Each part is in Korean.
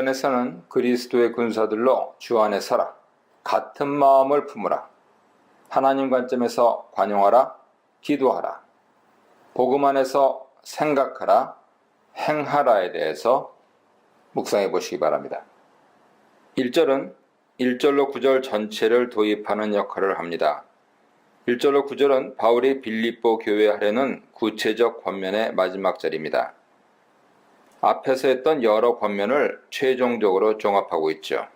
문단에서는 그리스도의 군사들로 주 안에 서라. 같은 마음을 품으라. 하나님 관점에서 관용하라. 기도하라. 복음 안에서 생각하라. 행하라에 대해서 묵상해 보시기 바랍니다. 1절은 1절로 9절 전체를 도입하는 역할을 합니다. 1절로 9절은 바울이 빌립보 교회에 하려는 구체적 권면의 마지막 절입니다. 앞에서 했던 여러 권면을 최종적으로 종합하고 있죠.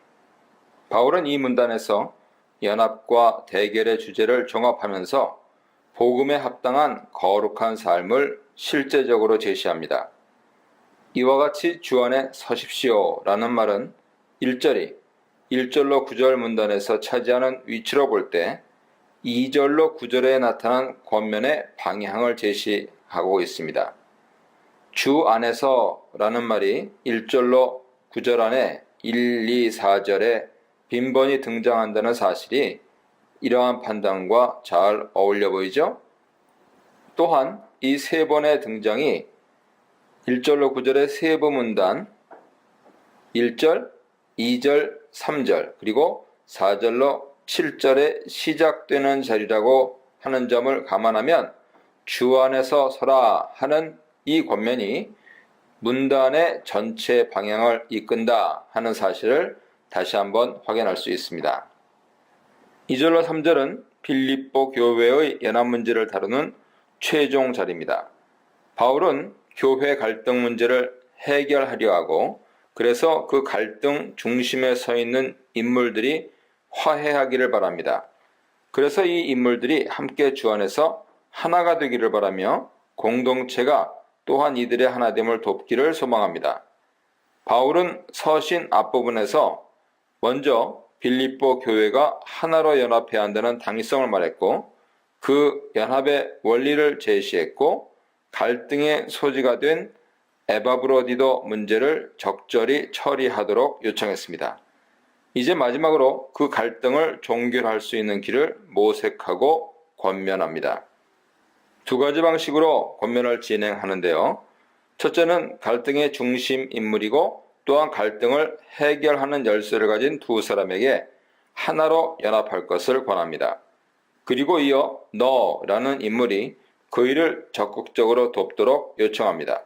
바울은 이 문단에서 연합과 대결의 주제를 종합하면서 복음에 합당한 거룩한 삶을 실제적으로 제시합니다. 이와 같이 주 안에 서십시오 라는 말은 1절이 1절로 9절 문단에서 차지하는 위치로 볼 때 2절로 9절에 나타난 권면의 방향을 제시하고 있습니다. 주 안에서 라는 말이 1절로 9절 안에 1, 2, 4절에 빈번히 등장한다는 사실이 이러한 판단과 잘 어울려 보이죠? 또한 이 세 번의 등장이 1절로 9절의 세부 문단 1절, 2절, 3절 그리고 4절로 7절에 시작되는 자리라고 하는 점을 감안하면 주 안에서 서라 하는 이 권면이 문단의 전체 방향을 이끈다 하는 사실을 다시 한번 확인할 수 있습니다. 2절로 3절은 빌립보 교회의 연합 문제를 다루는 최종 자리입니다. 바울은 교회 갈등 문제를 해결하려 하고 그래서 그 갈등 중심에 서 있는 인물들이 화해하기를 바랍니다. 그래서 이 인물들이 함께 주 안에서 하나가 되기를 바라며 공동체가 또한 이들의 하나됨을 돕기를 소망합니다. 바울은 서신 앞부분에서 먼저 빌립보 교회가 하나로 연합해야 한다는 당위성을 말했고 그 연합의 원리를 제시했고 갈등의 소지가 된 에바브로디도 문제를 적절히 처리하도록 요청했습니다. 이제 마지막으로 그 갈등을 종결할 수 있는 길을 모색하고 권면합니다. 두 가지 방식으로 권면을 진행하는데요. 첫째는 갈등의 중심 인물이고 또한 갈등을 해결하는 열쇠를 가진 두 사람에게 하나로 연합할 것을 권합니다. 그리고 이어 너라는 인물이 그 일을 적극적으로 돕도록 요청합니다.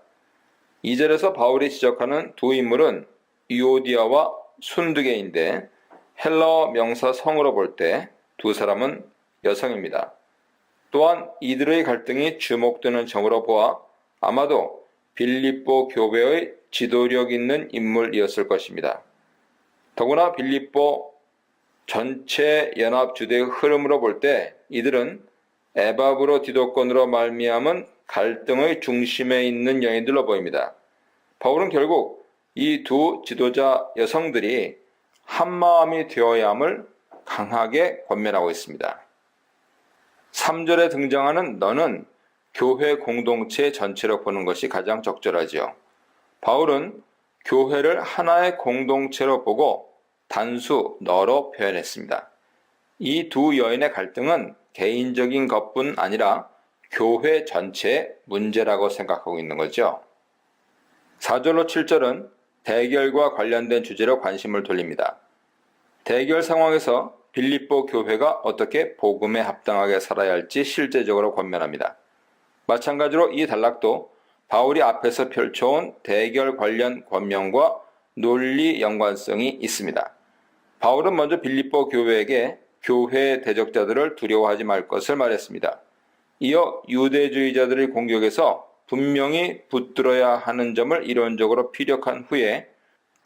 2절에서 바울이 지적하는 두 인물은 이오디아와 순두개인데 헬라어 명사 성으로 볼 때 두 사람은 여성입니다. 또한 이들의 갈등이 주목되는 점으로 보아 아마도 빌립보 교회의 지도력 있는 인물이었을 것입니다. 더구나 빌립보 전체 연합 주대의 흐름으로 볼 때 이들은 에바브로 디도권으로 말미암은 갈등의 중심에 있는 여인들로 보입니다. 바울은 결국 이 두 지도자 여성들이 한 마음이 되어야 함을 강하게 권면하고 있습니다. 3절에 등장하는 너는 교회 공동체 전체로 보는 것이 가장 적절하지요. 바울은 교회를 하나의 공동체로 보고 단수 너로 표현했습니다. 이 두 여인의 갈등은 개인적인 것뿐 아니라 교회 전체의 문제라고 생각하고 있는 거죠. 4절로 7절은 대결과 관련된 주제로 관심을 돌립니다. 대결 상황에서 빌립보 교회가 어떻게 복음에 합당하게 살아야 할지 실제적으로 권면합니다. 마찬가지로 이 단락도 바울이 앞에서 펼쳐온 대결 관련 권면과 논리 연관성이 있습니다. 바울은 먼저 빌립보 교회에게 교회 대적자들을 두려워하지 말 것을 말했습니다. 이어 유대주의자들의 공격에서 분명히 붙들어야 하는 점을 이론적으로 피력한 후에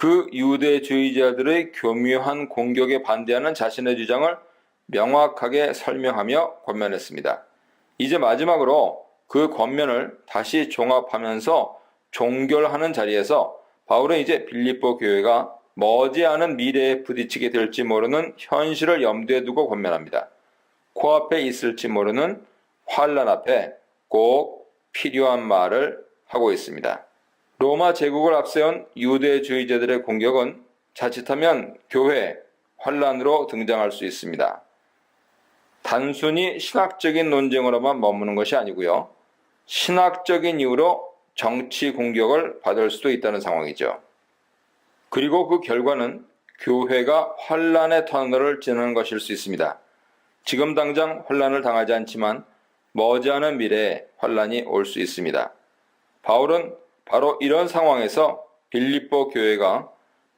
그 유대주의자들의 교묘한 공격에 반대하는 자신의 주장을 명확하게 설명하며 권면했습니다. 이제 마지막으로 그 권면을 다시 종합하면서 종결하는 자리에서 바울은 이제 빌립보 교회가 머지않은 미래에 부딪히게 될지 모르는 현실을 염두에 두고 권면합니다. 코앞에 있을지 모르는 환란 앞에 꼭 필요한 말을 하고 있습니다. 로마 제국을 앞세운 유대주의자들의 공격은 자칫하면 교회, 환란으로 등장할 수 있습니다. 단순히 신학적인 논쟁으로만 머무는 것이 아니고요. 신학적인 이유로 정치 공격을 받을 수도 있다는 상황이죠. 그리고 그 결과는 교회가 환란의 터널을 지나는 것일 수 있습니다. 지금 당장 환란을 당하지 않지만 머지않은 미래에 환란이 올 수 있습니다. 바울은 바로 이런 상황에서 빌립보 교회가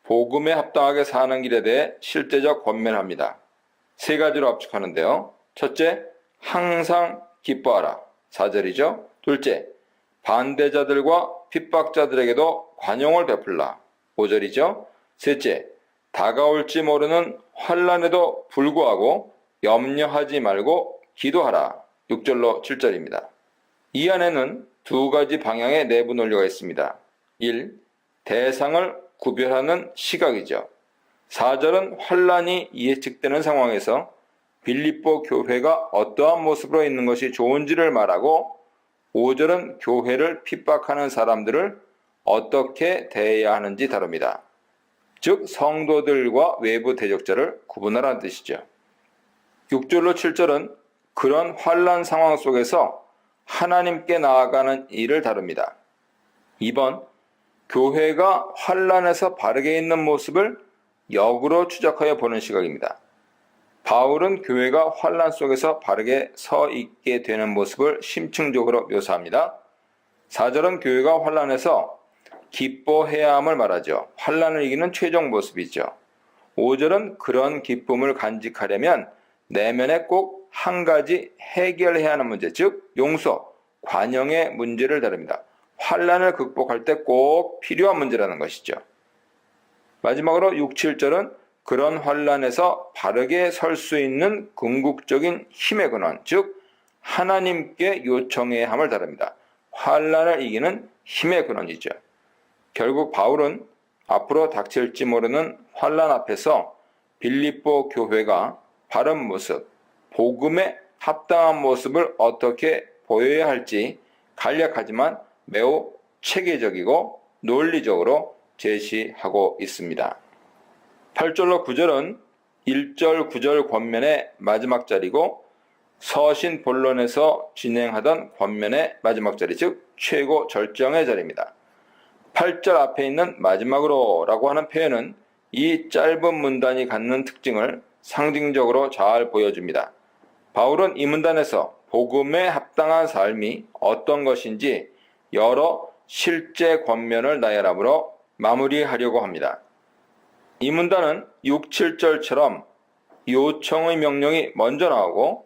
복음에 합당하게 사는 길에 대해 실제적 권면합니다. 세 가지로 압축하는데요. 첫째, 항상 기뻐하라. 4절이죠. 둘째, 반대자들과 핍박자들에게도 관용을 베풀라. 5절이죠. 셋째, 다가올지 모르는 환란에도 불구하고 염려하지 말고 기도하라. 6절로 7절입니다. 이 안에는 두 가지 방향의 내부 논리가 있습니다. 1. 대상을 구별하는 시각이죠. 4절은 환란이 예측되는 상황에서 빌립보 교회가 어떠한 모습으로 있는 것이 좋은지를 말하고 5절은 교회를 핍박하는 사람들을 어떻게 대해야 하는지 다룹니다. 즉 성도들과 외부 대적자를 구분하라는 뜻이죠. 6절로 7절은 그런 환란 상황 속에서 하나님께 나아가는 일을 다룹니다. 2번 교회가 환란에서 바르게 있는 모습을 역으로 추적하여 보는 시각입니다. 바울은 교회가 환란 속에서 바르게 서 있게 되는 모습을 심층적으로 묘사합니다. 4절은 교회가 환란에서 기뻐해야 함을 말하죠. 환란을 이기는 최종 모습이죠. 5절은 그런 기쁨을 간직하려면 내면에 꼭 한 가지 해결해야 하는 문제, 즉 용서, 관용의 문제를 다룹니다. 환란을 극복할 때 꼭 필요한 문제라는 것이죠. 마지막으로 6, 7절은 그런 환란에서 바르게 설 수 있는 궁극적인 힘의 근원, 즉 하나님께 요청해야 함을 다룹니다. 환란을 이기는 힘의 근원이죠. 결국 바울은 앞으로 닥칠지 모르는 환란 앞에서 빌립보 교회가 바른 모습, 복음에 합당한 모습을 어떻게 보여야 할지 간략하지만 매우 체계적이고 논리적으로 제시하고 있습니다. 8절로 9절은 1절, 9절 권면의 마지막 자리고 서신 본론에서 진행하던 권면의 마지막 자리, 즉 최고 절정의 자리입니다. 8절 앞에 있는 마지막으로 라고 하는 표현은 이 짧은 문단이 갖는 특징을 상징적으로 잘 보여줍니다. 바울은 이 문단에서 복음에 합당한 삶이 어떤 것인지 여러 실제 권면을 나열함으로 마무리하려고 합니다. 이 문단은 6, 7절처럼 요청의 명령이 먼저 나오고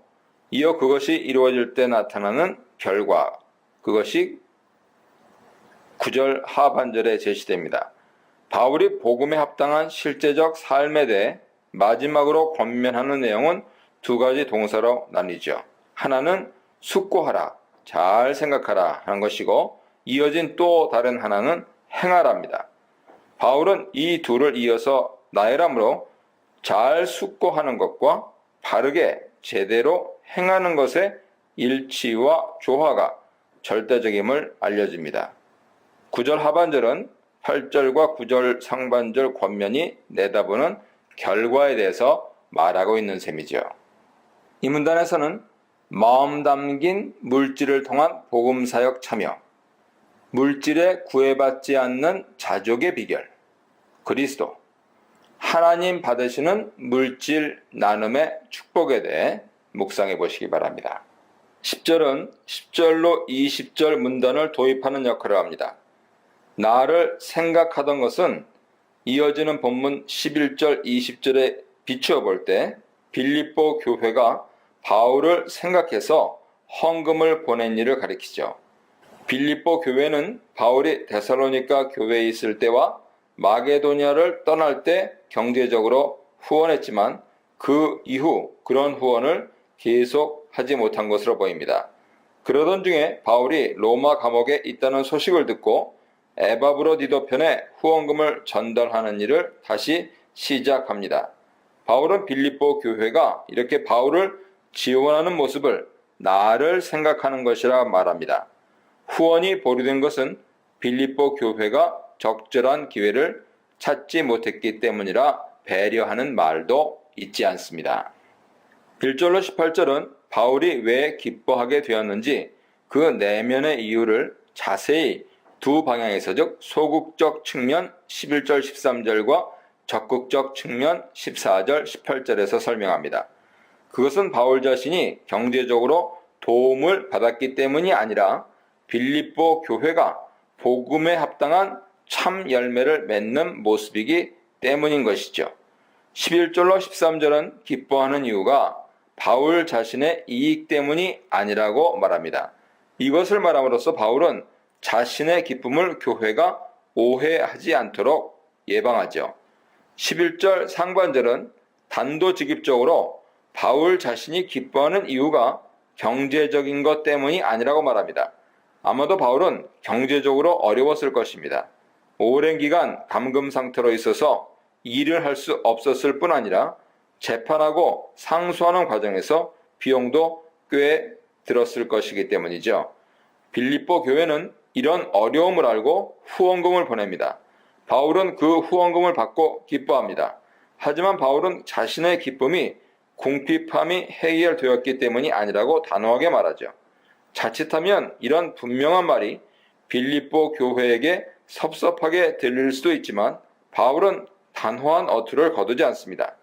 이어 그것이 이루어질 때 나타나는 결과, 그것이 9절 하반절에 제시됩니다. 바울이 복음에 합당한 실제적 삶에 대해 마지막으로 권면하는 내용은 두 가지 동사로 나뉘죠. 하나는 숙고하라, 잘 생각하라 하는 것이고 이어진 또 다른 하나는 행하랍니다. 바울은 이 둘을 이어서 나열함으로 잘 숙고하는 것과 바르게 제대로 행하는 것의 일치와 조화가 절대적임을 알려줍니다. 9절 하반절은 8절과 9절 상반절 권면이 내다보는 결과에 대해서 말하고 있는 셈이죠. 이 문단에서는 마음 담긴 물질을 통한 복음 사역 참여, 물질에 구애받지 않는 자족의 비결, 그리스도, 하나님 받으시는 물질 나눔의 축복에 대해 묵상해 보시기 바랍니다. 10절은 10절로 20절 문단을 도입하는 역할을 합니다. 나를 생각하던 것은 이어지는 본문 11절 20절에 비추어 볼 때 빌립보 교회가 바울을 생각해서 헌금을 보낸 일을 가리키죠. 빌립보 교회는 바울이 데살로니가 교회에 있을 때와 마게도니아를 떠날 때 경제적으로 후원했지만 그 이후 그런 후원을 계속 하지 못한 것으로 보입니다. 그러던 중에 바울이 로마 감옥에 있다는 소식을 듣고 에바브로디도 편에 후원금을 전달하는 일을 다시 시작합니다. 바울은 빌립보 교회가 이렇게 바울을 지원하는 모습을 나를 생각하는 것이라 말합니다. 후원이 보류된 것은 빌립보 교회가 적절한 기회를 찾지 못했기 때문이라 배려하는 말도 있지 않습니다. 1절로 18절은 바울이 왜 기뻐하게 되었는지 그 내면의 이유를 자세히 두 방향에서 즉 소극적 측면 11절 13절과 적극적 측면 14절 18절에서 설명합니다. 그것은 바울 자신이 경제적으로 도움을 받았기 때문이 아니라 빌립보 교회가 복음에 합당한 참 열매를 맺는 모습이기 때문인 것이죠. 11절로 13절은 기뻐하는 이유가 바울 자신의 이익 때문이 아니라고 말합니다. 이것을 말함으로써 바울은 자신의 기쁨을 교회가 오해하지 않도록 예방하죠. 11절 상반절은 단도직입적으로 바울 자신이 기뻐하는 이유가 경제적인 것 때문이 아니라고 말합니다. 아마도 바울은 경제적으로 어려웠을 것입니다. 오랜 기간 감금 상태로 있어서 일을 할 수 없었을 뿐 아니라 재판하고 상소하는 과정에서 비용도 꽤 들었을 것이기 때문이죠. 빌립보 교회는 이런 어려움을 알고 후원금을 보냅니다. 바울은 그 후원금을 받고 기뻐합니다. 하지만 바울은 자신의 기쁨이 궁핍함이 해결되었기 때문이 아니라고 단호하게 말하죠. 자칫하면 이런 분명한 말이 빌립보 교회에게 섭섭하게 들릴 수도 있지만 바울은 단호한 어투를 거두지 않습니다.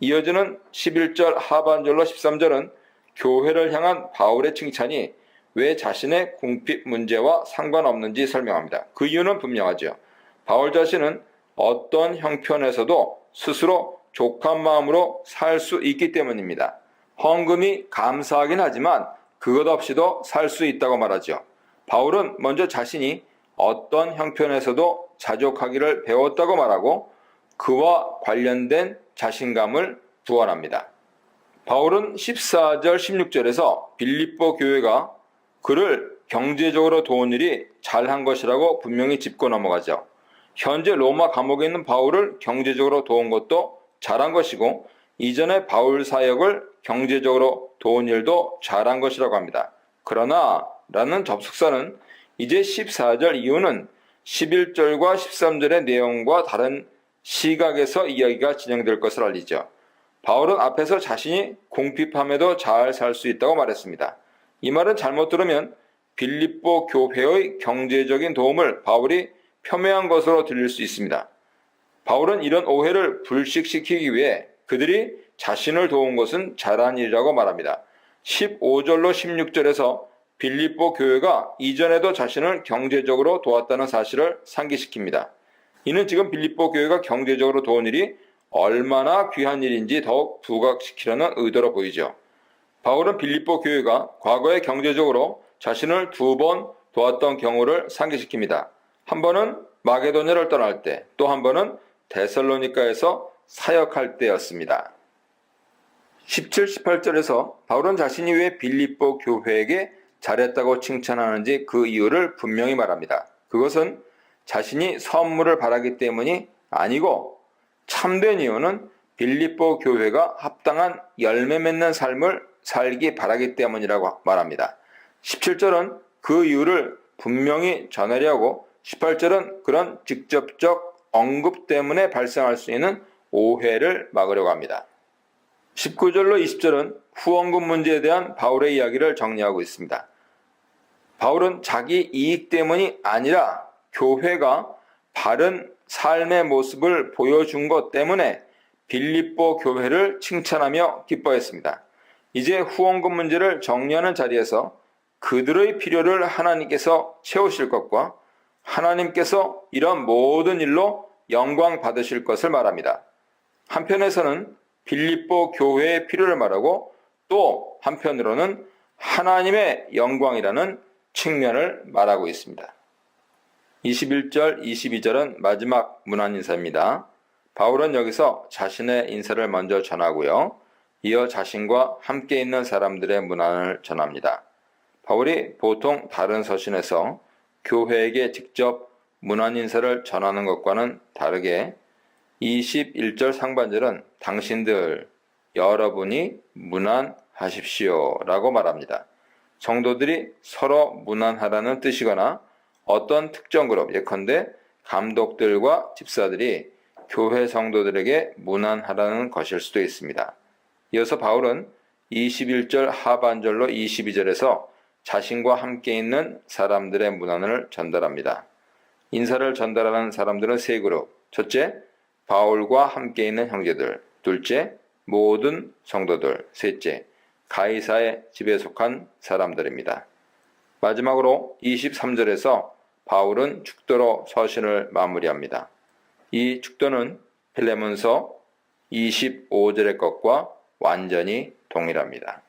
이어지는 11절 하반절로 13절은 교회를 향한 바울의 칭찬이 왜 자신의 궁핍 문제와 상관없는지 설명합니다. 그 이유는 분명하죠. 바울 자신은 어떤 형편에서도 스스로 족한 마음으로 살 수 있기 때문입니다. 헌금이 감사하긴 하지만 그것 없이도 살 수 있다고 말하죠. 바울은 먼저 자신이 어떤 형편에서도 자족하기를 배웠다고 말하고 그와 관련된 자신감을 구원합니다. 바울은 14절 16절에서 빌립보 교회가 그를 경제적으로 도운 일이 잘한 것이라고 분명히 짚고 넘어가죠. 현재 로마 감옥에 있는 바울을 경제적으로 도운 것도 잘한 것이고 이전에 바울 사역을 경제적으로 도운 일도 잘한 것이라고 합니다. 그러나 라는 접속사는 이제 14절 이후는 11절과 13절의 내용과 다른 시각에서 이야기가 진행될 것을 알리죠. 바울은 앞에서 자신이 공핍함에도 잘 살 수 있다고 말했습니다. 이 말은 잘못 들으면 빌립보 교회의 경제적인 도움을 바울이 폄훼한 것으로 들릴 수 있습니다. 바울은 이런 오해를 불식시키기 위해 그들이 자신을 도운 것은 잘한 일이라고 말합니다. 15절로 16절에서 빌립보 교회가 이전에도 자신을 경제적으로 도왔다는 사실을 상기시킵니다. 이는 지금 빌립보 교회가 경제적으로 도운 일이 얼마나 귀한 일인지 더욱 부각시키려는 의도로 보이죠. 바울은 빌립보 교회가 과거에 경제적으로 자신을 두 번 도왔던 경우를 상기시킵니다. 한 번은 마게도냐를 떠날 때, 또 한 번은 데살로니카에서 사역할 때였습니다. 17, 18절에서 바울은 자신이 왜 빌립보 교회에게 잘했다고 칭찬하는지 그 이유를 분명히 말합니다. 그것은 자신이 선물을 바라기 때문이 아니고 참된 이유는 빌립보 교회가 합당한 열매 맺는 삶을 살기 바라기 때문이라고 말합니다. 17절은 그 이유를 분명히 전하려고 18절은 그런 직접적 언급 때문에 발생할 수 있는 오해를 막으려고 합니다. 19절로 20절은 후원금 문제에 대한 바울의 이야기를 정리하고 있습니다. 바울은 자기 이익 때문이 아니라 교회가 바른 삶의 모습을 보여준 것 때문에 빌립보 교회를 칭찬하며 기뻐했습니다. 이제 후원금 문제를 정리하는 자리에서 그들의 필요를 하나님께서 채우실 것과 하나님께서 이런 모든 일로 영광 받으실 것을 말합니다. 한편에서는 빌립보 교회의 필요를 말하고 또 한편으로는 하나님의 영광이라는 측면을 말하고 있습니다. 21절, 22절은 마지막 문안 인사입니다. 바울은 여기서 자신의 인사를 먼저 전하고요. 이어 자신과 함께 있는 사람들의 문안을 전합니다. 바울이 보통 다른 서신에서 교회에게 직접 문안 인사를 전하는 것과는 다르게 21절 상반절은 당신들 여러분이 문안하십시오 라고 말합니다. 성도들이 서로 문안하라는 뜻이거나 어떤 특정 그룹 예컨대 감독들과 집사들이 교회 성도들에게 문안하라는 것일 수도 있습니다. 이어서 바울은 21절 하반절로 22절에서 자신과 함께 있는 사람들의 문안을 전달합니다. 인사를 전달하는 사람들은 세 그룹. 첫째, 바울과 함께 있는 형제들. 둘째, 모든 성도들. 셋째, 가이사의 집에 속한 사람들입니다. 마지막으로 23절에서 바울은 축도로 서신을 마무리합니다. 이 축도는 필레몬서 25절의 것과 완전히 동일합니다.